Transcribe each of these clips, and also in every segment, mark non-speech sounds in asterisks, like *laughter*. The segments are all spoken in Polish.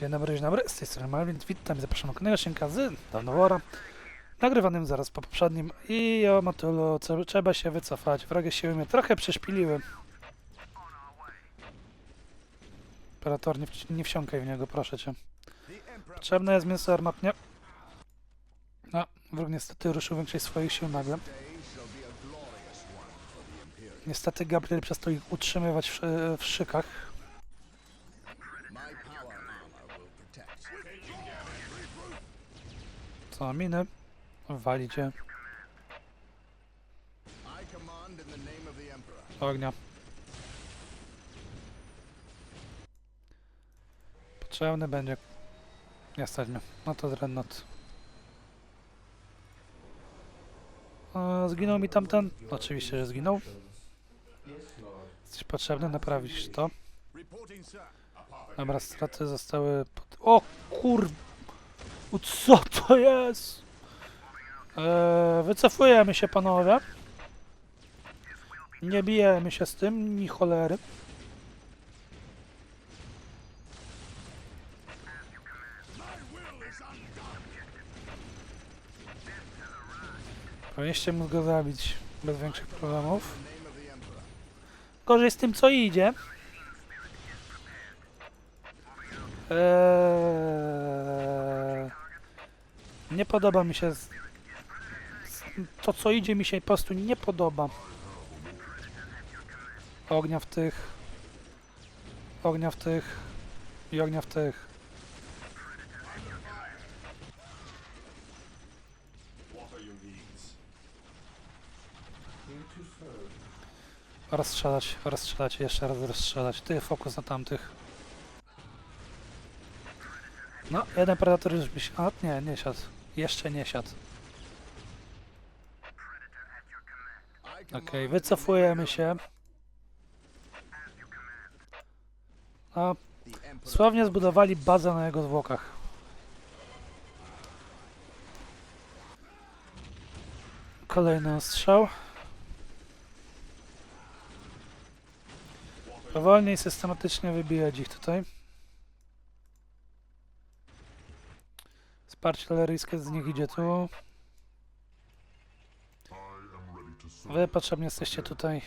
Dzień dobry, dzień dobry, z tej strony Malwin, witam i zapraszam na kolejnego odcinka z Dawnowora, nagrywanym zaraz po poprzednim i o motylu co- trzeba się wycofać, wrogie siły mnie trochę przeszpiliły. Operator, nie, nie wsiąkaj w niego, proszę cię. Potrzebne jest mięso armatnie. No, wróg niestety ruszył większość swoich sił nagle. Niestety Gabriel przestał ich utrzymywać w, w szykach. Co, miny? Walicie. Ognia. Potrzebny będzie. Mnie. No to Dreadnought. Zginął mi tamten? Oczywiście, że zginął. Jesteś potrzebny naprawić to. Dobra, straty zostały pod... O kur... U, Co to jest? Eee, wycofujemy się panowie. Nie bijemy się z tym, ni cholery. Powinniście móc go zabić bez większych problemów. Gorzej z tym co idzie. Eee, nie podoba mi się. z- z- To co idzie mi się po prostu nie podoba. Ognia w tych. Ognia w tych. I ognia w tych. Rozstrzelać, rozstrzelać, jeszcze raz rozstrzelać. Ty, fokus na tamtych. No, jeden predator już by się... A, nie, nie siadł. Jeszcze nie siadł. Okej, wycofujemy się. A, sławnie zbudowali bazę na jego zwłokach. Kolejny ostrzał. Powolnie i systematycznie wybijać ich tutaj. Wsparcie leryjskie z nich idzie tu. Wy potrzebni jesteście tutaj.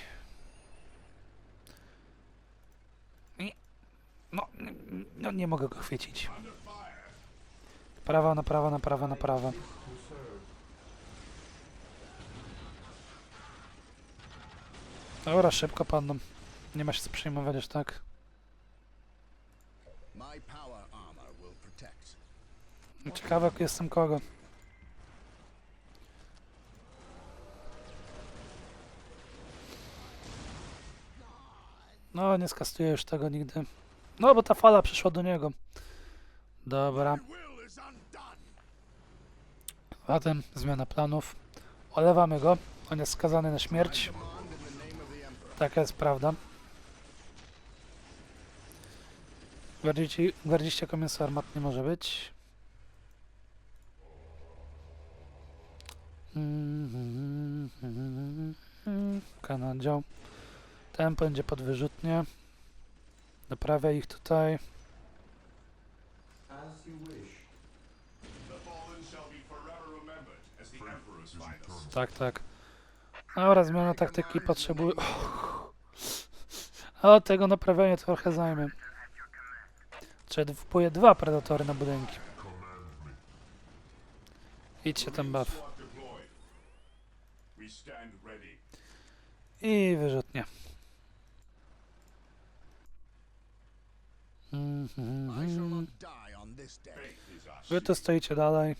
No, no nie mogę go chwycić. Prawa na prawa, na prawa, na prawa. Dobra, szybko padną. Nie ma się co przejmować aż tak. My power armor will protect. Ciekawe jestem kogo. No, nie skastuję już tego nigdy. No, bo ta fala przyszła do niego. Dobra. Zatem zmiana planów. Olewamy go. On jest skazany na śmierć. Taka jest prawda. Gwardziści, gwardziście komisarz armat nie może być. Kanadział. Ten będzie podwyrzutnie. Naprawia ich tutaj. Tak, tak. Dobra, zmiana taktyki potrzebuje. A od tego naprawianie trochę zajmie. Czy wpłynie dwa predatory na budynki. Idźcie ten buff. Squad deployed. We stand ready. I wyrzutnie. I shall not Mhm. die on this is our Wy tu stoicie dalej,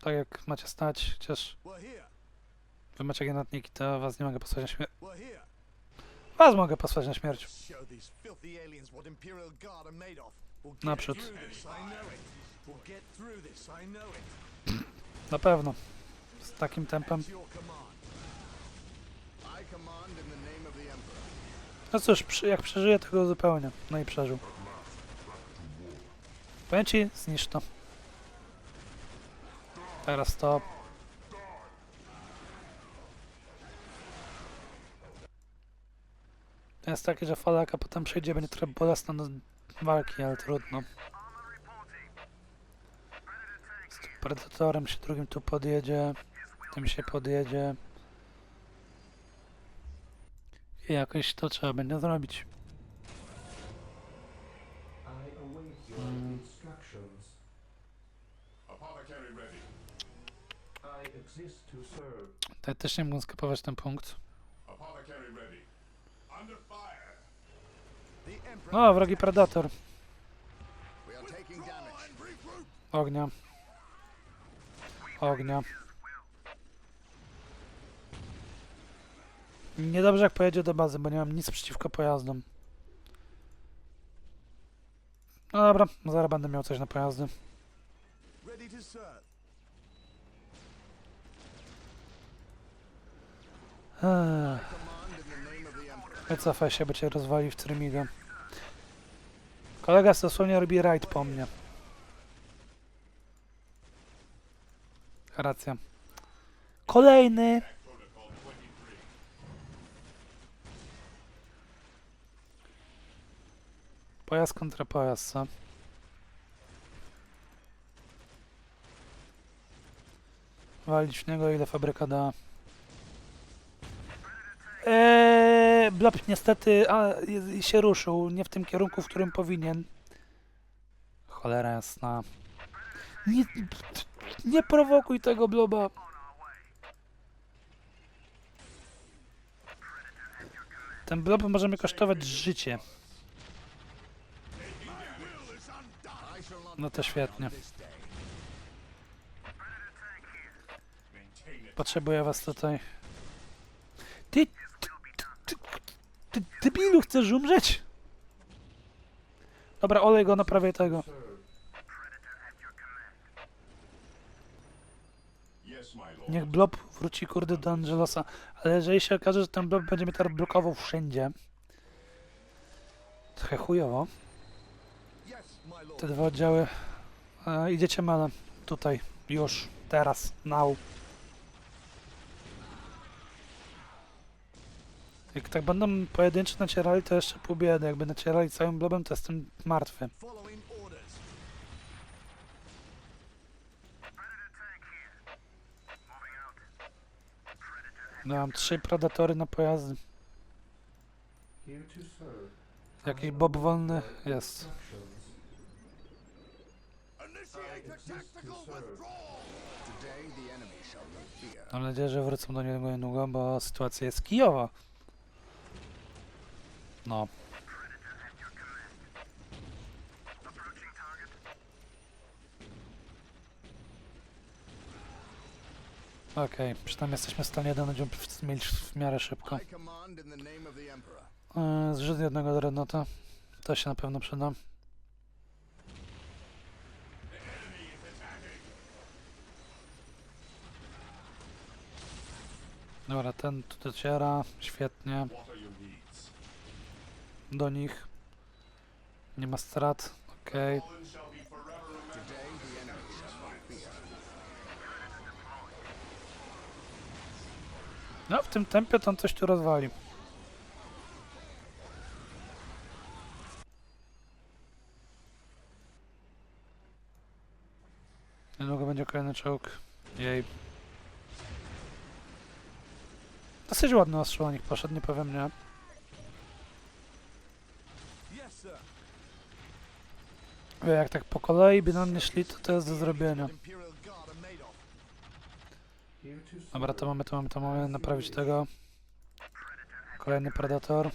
tak jak macie stać, chociaż wy macie granatniki, to was nie mogę posłać na śmierć. Was mogę posłać na śmierć. Naprzód. I I. Na pewno. Z takim tempem. No cóż, jak przeżyje, to go uzupełnię. No i przeżył. Powiem ci, zniszcz to. Teraz to. To jest takie, że falaka potem przejdzie, będzie trochę bolesna do walki, ale trudno. Predatorem się drugim tu podjedzie. Tym się podjedzie. I jakoś to trzeba będzie zrobić. Mm. Tutaj też nie mogę skapować ten punkt. O, wrogi Predator. Ognia. Ognia. Niedobrze jak pojedzie do bazy, bo nie mam nic przeciwko pojazdom. No dobra, zaraz będę miał coś na pojazdy. Wycofaj się, bo cię rozwali w Trymiga. Kolega dosłownie robi rajd po mnie. Racja. Kolejny! Pojazd kontra pojazd, co? Walić w niego ile fabryka da. Eee, Blob niestety a, się ruszył, nie w tym kierunku, w którym powinien. Cholera jasna. Nie, nie prowokuj tego bloba. Ten blob może mi kosztować życie. No to świetnie. Potrzebuję was tutaj. Ty, ty, ty, ty, ty chcesz umrzeć? Dobra, olej go na prawie tego. Niech blob wróci kurde do Angelosa. Ale jeżeli się okaże, że ten blob będzie mnie teraz blokował wszędzie. Trochę chujowo. Te dwa oddziały. E, idziecie malem. Tutaj. Już. Teraz. Now. Jak tak będą pojedynczy nacierali, to jeszcze pół biedy. Jakby nacierali całym blobem, to jestem martwy. Mam trzy predatory na pojazdy. Jakiś bob wolny jest. Mam nadzieję, że wrócą do niego niedługo, bo sytuacja jest kijowa. No. Okej, przynajmniej jesteśmy w stanie jeden oddział mieć w miarę szybko. Yy, zrzut jednego dreadnoughta. To się na pewno przyda. Dobra, ten tu dociera. Świetnie. Do nich. Nie ma strat. Okej. Fear. No, w tym tempie on coś tu rozwali. Niedługo będzie kolejny czołg. Jej. Dosyć ładny ostrzał o nich poszedł, nie powiem nie. Wie, Jak tak po kolei by na mnie szli, to to jest do zrobienia. Dobra, to mamy, to mamy, to mamy. Naprawić tego. Kolejny Predator.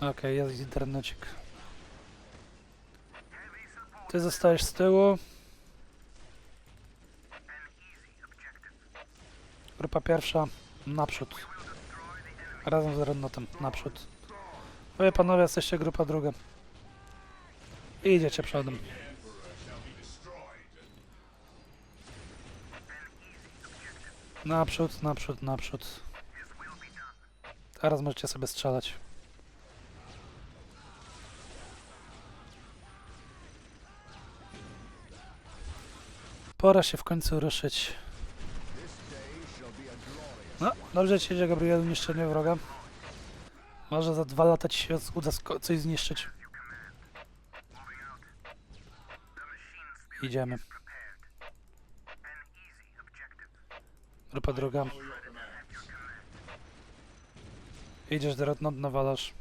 Okej, jest internecik. Ty zostajesz z tyłu. Grupa pierwsza, naprzód. Razem z Rednotem, naprzód. Wy panowie jesteście grupa druga. I idziecie przodem. Naprzód, naprzód, naprzód. Teraz możecie sobie strzelać. Pora się w końcu ruszyć. No, dobrze ci idzie, Gabrielu, niszczenie wroga. Może za dwa lata ci się uda coś zniszczyć. Idziemy. Grupa druga. Idziesz do Rednot, nawalasz.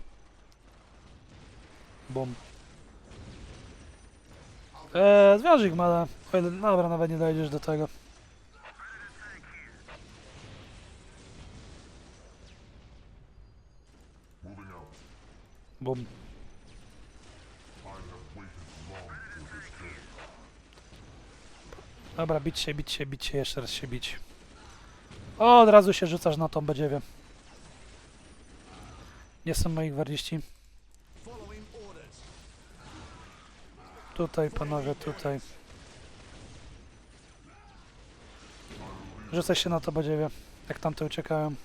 Bum. Eee, zwiąż ich male. O ile, dobra, nawet nie dojdziesz do tego. Moving out. Bum. Dobra, bić się, bić się, bić się, jeszcze raz się bić. O, od razu się rzucasz na tą badziewię. Nie są moi orders. Tutaj, panowie, tutaj. Rzucaj się na to badziewie, jak tamte uciekają.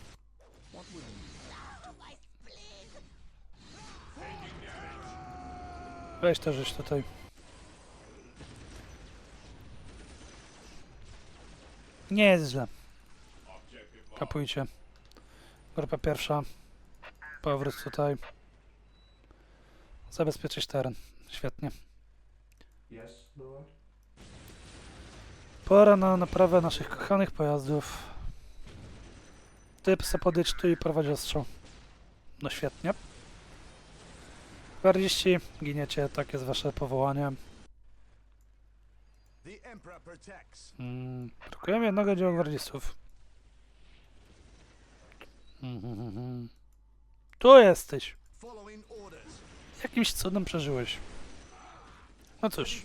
Weź to rzuć tutaj. Nie jest źle. Kapujcie. Grupa pierwsza. Powrót tutaj. Zabezpieczyć teren. Świetnie. Pora na naprawę naszych kochanych pojazdów. Typ se podejdź tu i prowadź ostrzał. No świetnie. 40, giniecie, tak jest wasze powołanie. Mm, brakujemy jednego dzieła gwardzistów. Mhm, mhm. Tu jesteś. Jakimś cudem przeżyłeś. No cóż,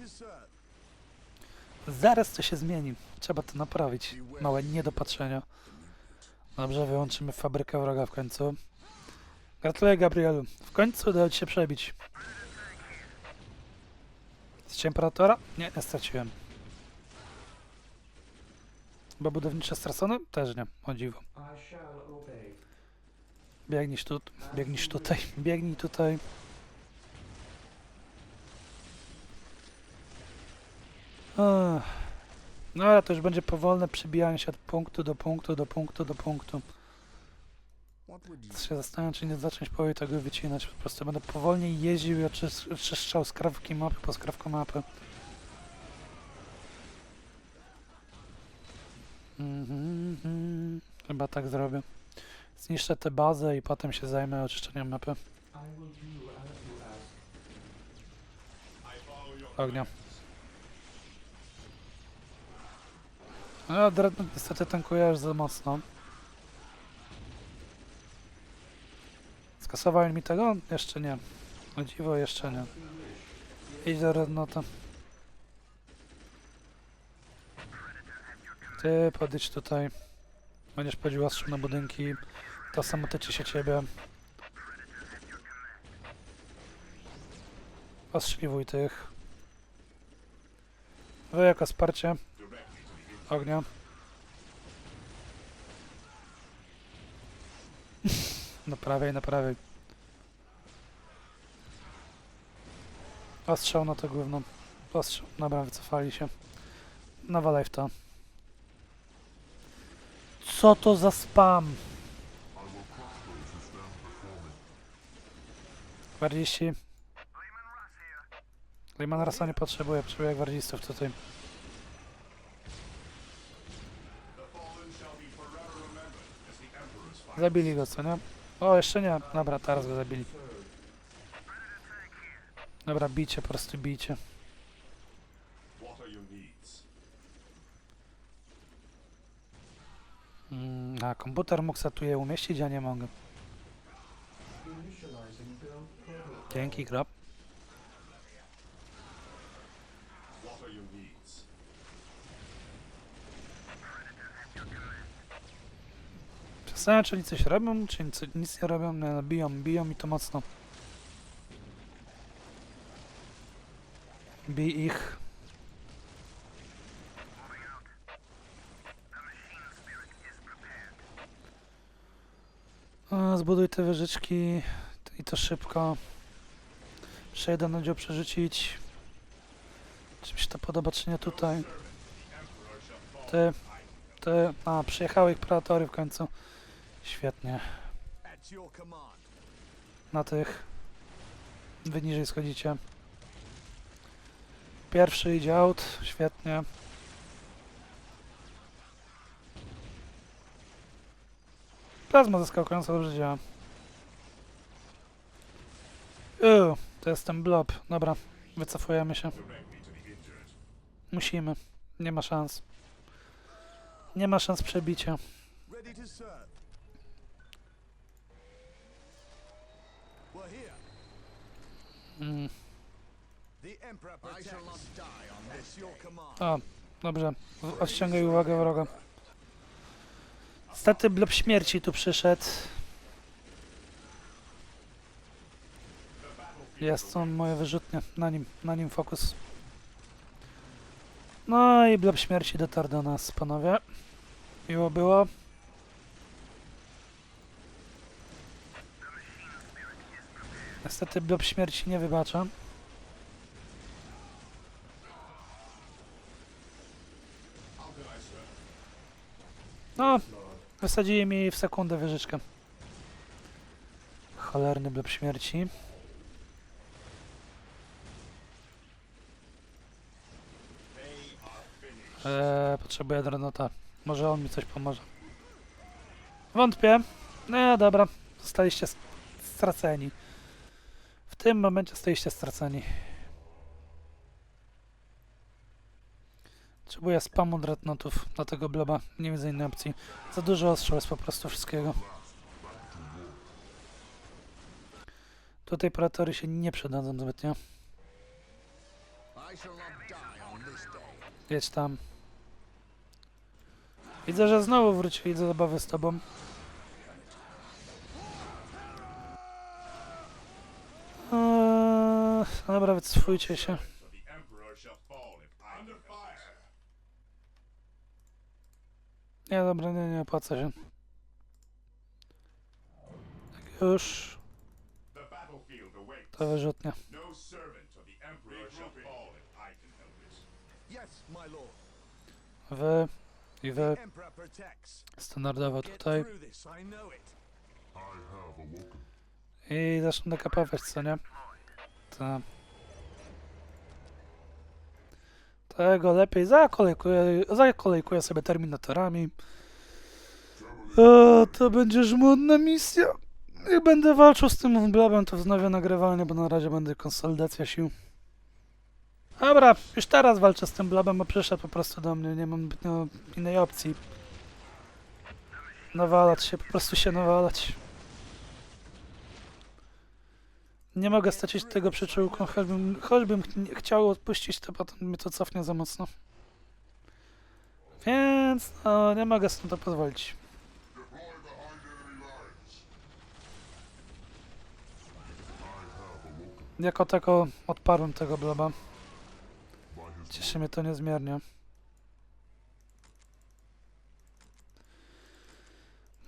zaraz to się zmieni. Trzeba to naprawić. Małe niedopatrzenia. Dobrze, wyłączymy fabrykę wroga w końcu. Gratuluję, Gabrielu. W końcu udało ci się przebić. Z imperatora? Nie, nie straciłem. Chyba budownicze stracone? Też nie, o dziwo. Biegnisz tu, biegnisz tutaj, biegnij tutaj. *laughs* No ale to już będzie powolne przebijanie się od punktu do punktu, do punktu, do punktu. What would you Teraz się zastanawiam, czy nie zacząć powoli tego wycinać. Po prostu będę powolniej jeździł i oczysz- oczyszczał skrawki mapy po skrawku mapy. Mhm, mhm. Chyba tak zrobię. Zniszczę tę bazę i potem się zajmę oczyszczeniem mapy. Ognia. No, niestety tankuje aż za mocno. Skasowali mi tego? Jeszcze nie. O dziwo, jeszcze nie. Idź do Dreadnoughta. Ty podejdź tutaj. Będziesz podził ostrzu na budynki. To samo tyczy się ciebie. Ostrzliwuj tych. Wy jako wsparcie ognia. Naprawiaj, naprawiaj. Ostrzał na to główną. Ostrzał. Dobra, wycofali się. Nawalaj w to. Co to za spam? 40. Lehman Rasa nie potrzebuje, potrzebuje gwardzistów tutaj. Zabili go, co nie? O, jeszcze nie. Dobra, teraz go zabili. Dobra, bicie, po prostu bicie. Mm, a komputer mógł se tu je umieścić, a nie mogę. Dzięki, krab. Zastanawiam czy oni coś robią, czy nic, nie robią. No, biją, biją i to mocno. Bij ich. Zbuduj te wieżyczki i to szybko. Jeszcze jeden oddział przerzucić. Czy mi się to podoba, czy nie tutaj? Ty, ty, a, przyjechały ich predatory w końcu. Świetnie. Na tych. Wy niżej schodzicie. pierwszy idzie out, świetnie. Plazma zaskakująco dobrze działa. Uuu, to jest ten blob. Dobra, wycofujemy się. Musimy. Nie ma szans. Nie ma szans przebicia. O, dobrze. Odciągaj uwagę wroga. Niestety blob śmierci tu przyszedł. Jest są moje wyrzutnie. Na nim, na nim fokus. No i blob śmierci dotarł do nas, panowie. Miło było. Niestety blob śmierci nie wybacza. How can I serve? No. Wysadzili mi w sekundę wieżyczkę. Cholerny blok śmierci. Eee, potrzebuję dronota. Może on mi coś pomoże. Wątpię. Nie, dobra. Zostaliście straceni. Tym momencie zostaliście straceni. Potrzebuję spamu dreadnotów dla tego bloba. Nie widzę innej opcji. Za dużo ostrzał jest po prostu wszystkiego. Tutaj pratory się nie przydadzą zbytnio. Jedź tam. Widzę, że znowu wrócili do zabawy z tobą. Eee, dobra, wycofujcie się. Nie, dobra, nie, nie opłaca się. Tak już, to wyrzutnie. No. Wy i wy standardowo tutaj. I zacznę dekapować, co nie? To... Tego lepiej zakolejkuję, zakolejkuję sobie terminatorami. O, to będzie żmudna misja. I będę walczył z tym blabem, to wznowię nagrywanie, bo na razie będzie konsolidacja sił. Dobra, już teraz walczę z tym blabem, bo przyszedł po prostu do mnie, nie mam zbytnio innej opcji. Nawalać się, po prostu się nawalać. Nie mogę stracić tego przyczółka, choćbym, choćbym ch- chciał odpuścić, to potem mnie to cofnie za mocno. Więc no, nie mogę sobie to pozwolić. Jako tako odparłem tego bloba. Cieszy mnie to niezmiernie.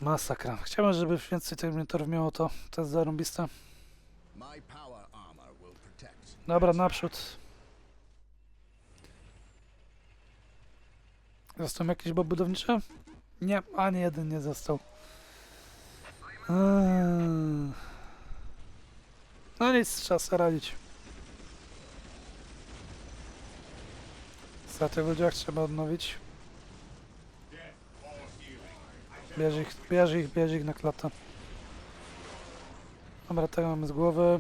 Masakra. Chciałbym, żeby więcej terminatorów miało to. To jest zarąbiste. Dobra, naprzód. Został jakiś bob budowniczy? Nie, ani jeden nie został. Eee. No nic, trzeba sobie radzić. Straty w ludziach trzeba odnowić. Bierz ich, bierz ich, bierz ich na klatę. Dobra, tego mamy z głowy.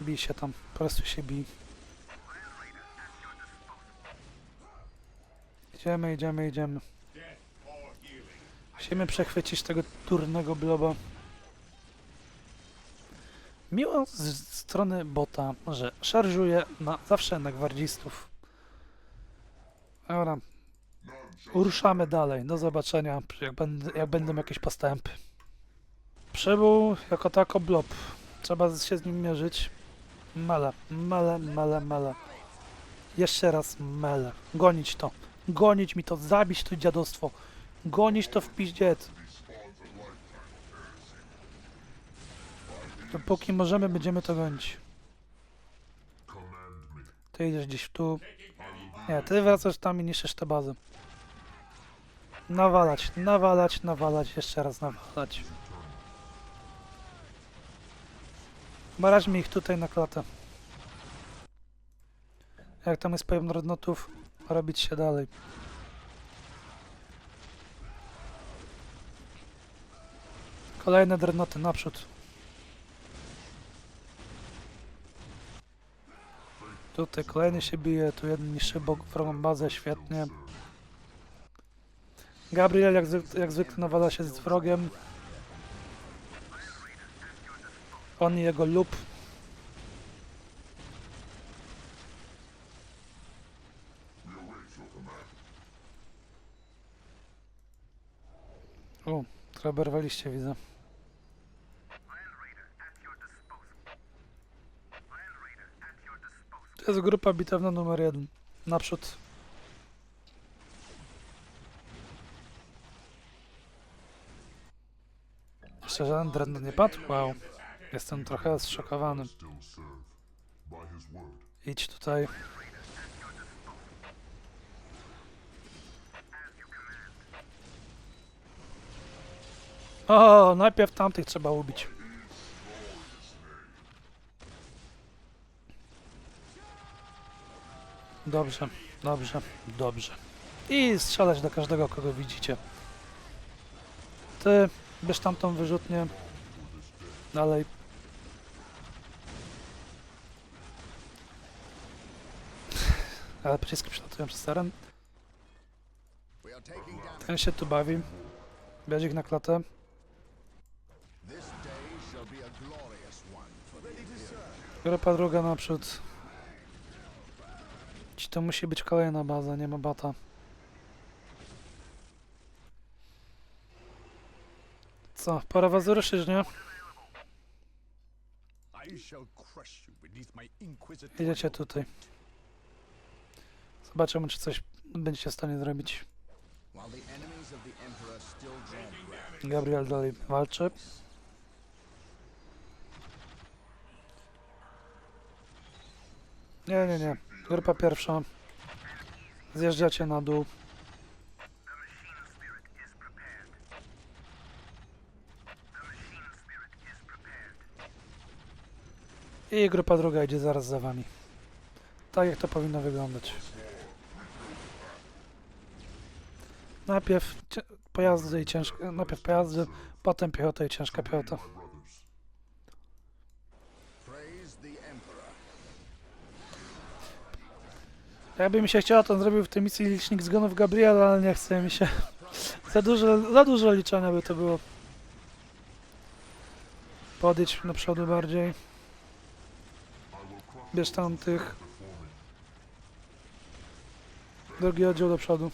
Bij się tam, po prostu się bij. Idziemy, idziemy, idziemy. Musimy przechwycić tego turnego bloba. Miło z z strony bota, że szarżuje na, zawsze na gwardzistów. Dobra. Ruszamy dalej. Do zobaczenia, jak, będę, jak będą jakieś postępy. Przybył jako tako blob. Trzeba się z nim mierzyć. Mele, mele, mele, mele. Jeszcze raz mele. Gonić to. Gonić mi to, zabić to dziadostwo. Gonić to w piździec. Dopóki możemy, będziemy to gonić. Ty idziesz gdzieś tu. Nie, ty wracasz tam i niszczysz tę bazę. Nawalać, nawalać, nawalać, jeszcze raz nawalać. Maraźmy ich tutaj na klatę. Jak tam jest poziom rodnotów, robić się dalej. Kolejne drnoty naprzód. Tutaj kolejny się bije, tu jeden bok wrogą bazę, świetnie. Gabriel jak, jak zwykle nawala się z wrogiem. On i jego lub. O, trochę oberwaliście, widzę. To jest grupa bitewna numer jeden. Naprzód. Jeszcze żaden nie padł? Wow. Jestem trochę zszokowany. Idź tutaj. O, najpierw tamtych trzeba ubić. Dobrze, dobrze, dobrze. I strzelać do każdego, kogo widzicie. Ty, bierz tamtą wyrzutnię. Dalej. *laughs* Ale przyciski przelatują przez teren. Ten się tu bawi. Bierz ich na klatę. Grupa druga naprzód. Ci to musi być kolejna baza, nie ma bata. Co, pora was ruszyć, nie? I shall crush you beneath my inquisitorial Jedziecie tutaj. Zobaczymy, czy coś będziecie w stanie zrobić. Gabriel dalej walczy. Nie, nie, nie. Grupa pierwsza. Zjeżdżacie na dół. I grupa druga idzie zaraz za wami. Tak jak to powinno wyglądać. Najpierw pojazdy i ciężkie, najpierw pojazdy, potem piechota i ciężka piechota. Jakby mi się chciało, to zrobił w tej misji licznik zgonów Gabriela, ale nie chce mi się. Za dużo, za dużo liczenia by to było. Podjedź do przodu bardziej. Bierz tamtych. Drugi oddział do przodu.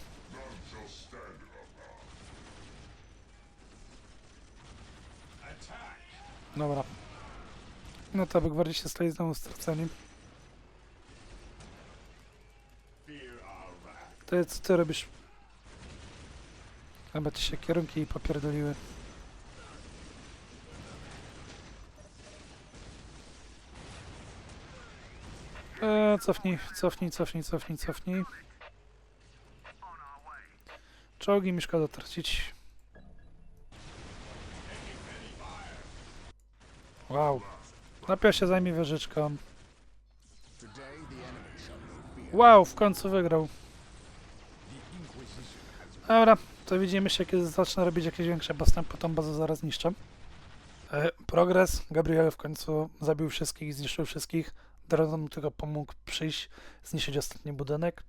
Dobra. No to by gwardziej się stoi znowu straceni. To co ty robisz? Chyba ci się kierunki popierdoliły. Eee, cofnij, cofnij, cofnij, cofnij, cofnij. Czołgi mi szkoda tracić. Wow. Najpierw się zajmie wieżyczką. Wow, w końcu wygrał. Dobra, to widzimy się, kiedy zacznę robić jakieś większe postępy, tą bazę zaraz niszczę. E, progres. Gabriel w końcu zabił wszystkich, zniszczył wszystkich. Drodon mu tylko pomógł przyjść, zniszczyć ostatni budynek.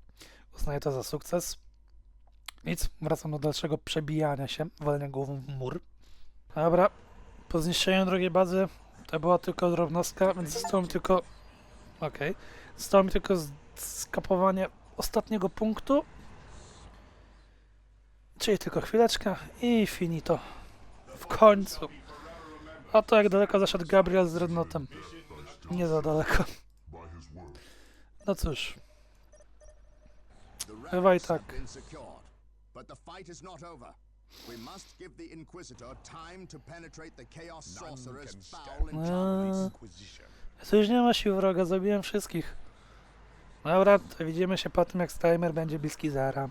Uznaję to za sukces. Nic, wracam do dalszego przebijania się, walenia głową w mur. Dobra, po zniszczeniu drugiej bazy to była tylko drobnostka, więc zostało mi tylko... Okej. Zostało mi tylko skapowanie ostatniego punktu. Czyli tylko chwileczkę i finito. W końcu. A to jak daleko zaszedł Gabriel z Rednotem. Nie za daleko. No cóż, relics have tak. but the fight is not over. We must give the Inquisitor time to penetrate the Chaos Sorcerer's foul to już nie ma sił wroga, zabiłem wszystkich. Dobra, to widzimy się po tym jak timer będzie bliski zera.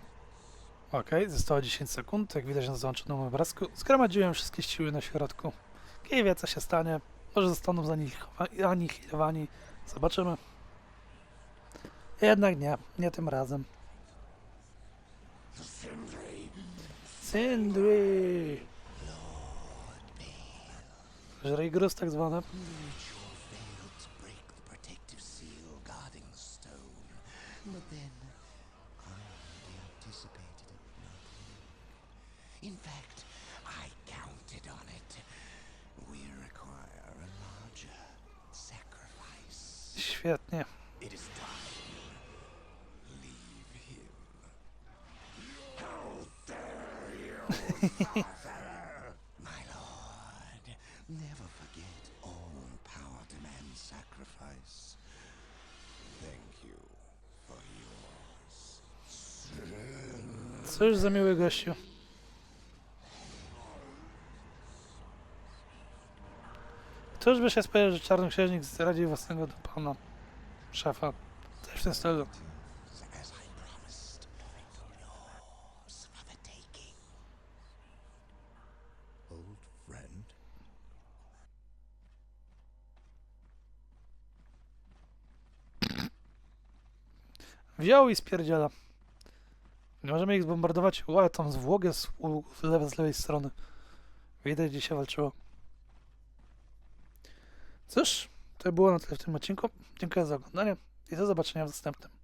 Okej, zostało 10 sekund, jak widać na załączonym obrazku. Zgromadziłem wszystkie siły na środku. Kij wie co się stanie. Może zostaną zanihilowani- anihilowani. Zobaczymy. Jednak nie, nie tym razem. Sindri! Żrej gruz tak zwane. In fact, I counted on it. We require a larger sacrifice. Świetnie. It is time. Leave him. How dare you, father! *laughs* My lord, never forget all power demands sacrifice. Thank you for yours. Za miły gościu. Któż by się spodziewał, że czarnoksiężnik zdradzi własnego pana szefa? Coś w tym stylu. As I promised, yours for the taking. Old friend? Wziął i spierdziela. Nie możemy ich zbombardować. Ła, tam jest u, z, lewej, z lewej strony. Widać, gdzie się walczyło. Cóż, to było na tyle w tym odcinku. Dziękuję za oglądanie i do zobaczenia w następnym.